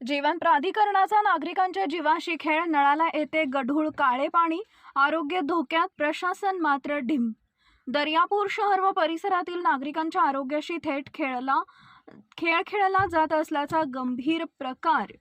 जीवन प्राधिकरणाचा नागरिकांच्या जीवाशी खेळ नळाला येते गढूळ काळे पाणी आरोग्य धोक्यात प्रशासन मात्र ढिम. दर्यापूर शहर व परिसरातील नागरिकांच्या आरोग्याशी थेट खेळला खेळ खेळला जात असल्याचा गंभीर प्रकार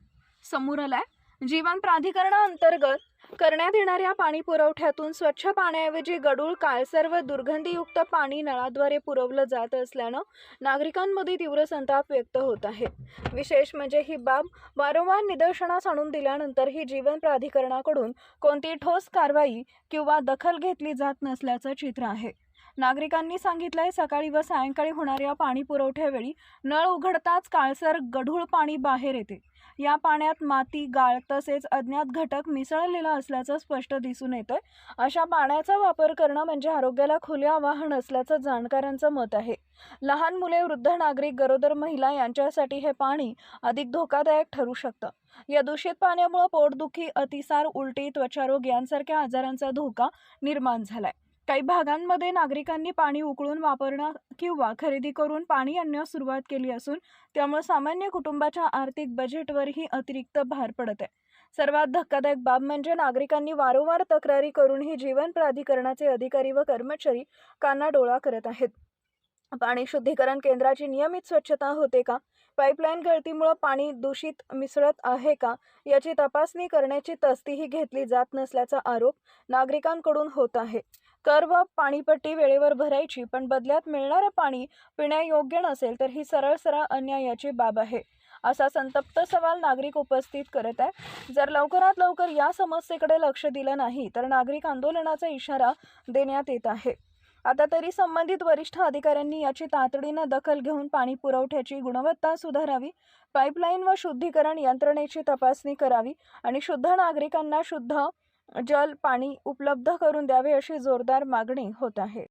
समोर आलाय. जीवन प्राधिकरणाअंतर्गत करण्यात येणाऱ्या पाणी पुरवठ्यातून स्वच्छ पाण्याऐवजी गडूळ काळसर व दुर्गंधीयुक्त पाणी नळाद्वारे पुरवलं जात असल्यानं नागरिकांमध्ये तीव्र संताप व्यक्त होत आहे. विशेष म्हणजे ही बाब वारंवार निदर्शनास आणून दिल्यानंतरही जीवन प्राधिकरणाकडून कोणती ठोस कारवाई किंवा दखल घेतली जात नसल्याचं चित्र आहे. नागरिकांनी सांगितलंय सकाळी व सायंकाळी होणाऱ्या पाणी पुरवठ्यावेळी नळ उघडताच काळसर गढूळ पाणी बाहेर येते. या पाण्यात माती गाळ तसेच अज्ञात घटक मिसळलेला असल्याचं स्पष्ट दिसून येतंय. अशा पाण्याचा वापर करणं म्हणजे आरोग्याला खुले आवाहन असल्याचं जाणकारांचं मत आहे. लहान मुले वृद्ध नागरिक गरोदर महिला यांच्यासाठी हे पाणी अधिक धोकादायक ठरू शकतं. या दूषित पाण्यामुळे पोटदुखी अतिसार उलटी त्वचारोग यांसारख्या आजारांचा धोका निर्माण झालाय. काही भागांमध्ये नागरिकांनी पाणी उकळून वापरणं किंवा खरेदी करून पाणी आणण्यास सुरुवात केली असून त्यामुळे सामान्य कुटुंबाच्या आर्थिक बजेटवरही अतिरिक्त भार पडत आहे. सर्वात धक्कादायक बाब म्हणजे नागरिकांनी वारंवार तक्रारी करूनही जीवन प्राधिकरणाचे अधिकारी व कर्मचारी कानाडोळा करत आहेत. पाणी शुद्धीकरण केंद्राची नियमित स्वच्छता होते का? पाईपलाईन गळतीमुळं पाणी दूषित मिसळत आहे का? याची तपासणी करण्याची तस्तीही घेतली जात नसल्याचा आरोप नागरिकांकडून होत आहे. कर व पाणीपट्टी वेळेवर भरायची पण बदल्यात मिळणारं पाणी पिण्यायोग्य नसेल तर ही सरळ सरळ अन्यायाची बाब आहे असा संतप्त सवाल नागरिक उपस्थित करत आहे जर लवकरात लवकर या समस्येकडे लक्ष दिलं नाही तर नागरिक आंदोलनाचा इशारा देण्यात येत आहे. आता तरी संबंधित वरिष्ठ अधिकाऱ्यांनी याची तातडीनं दखल घेऊन पाणी पुरवठ्याची गुणवत्ता सुधारावी पाईपलाईन व शुद्धीकरण यंत्रणेची तपासणी करावी आणि शुद्ध नागरिकांना शुद्ध जल पाणी उपलब्ध करून द्यावे अशी जोरदार मागणी होत आहे.